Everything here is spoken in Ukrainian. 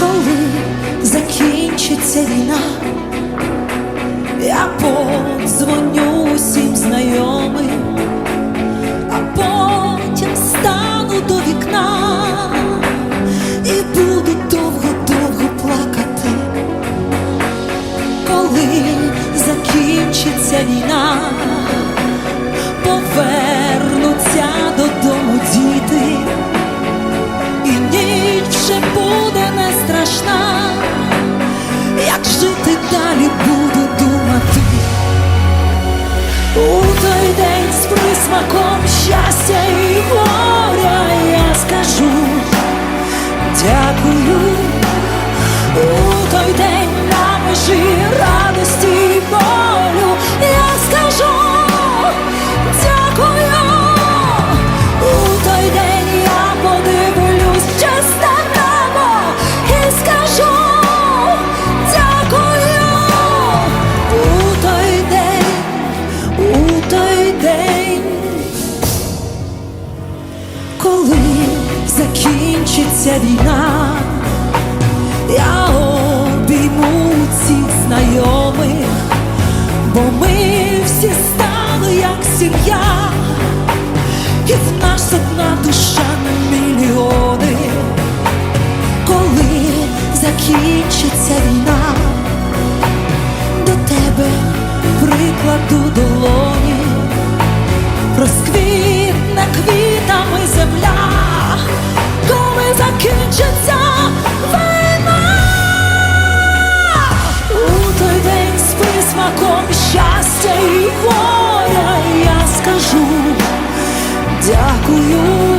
коли закінчиться війна, я подзвоню усім знайомим, а потім стану до вікна. І буду довго-довго плакати, коли закінчиться війна, mesma. Коли закінчиться війна, я обійму всіх знайомих, бо ми всі стали як сім'я. І в нас одна душа Дякую.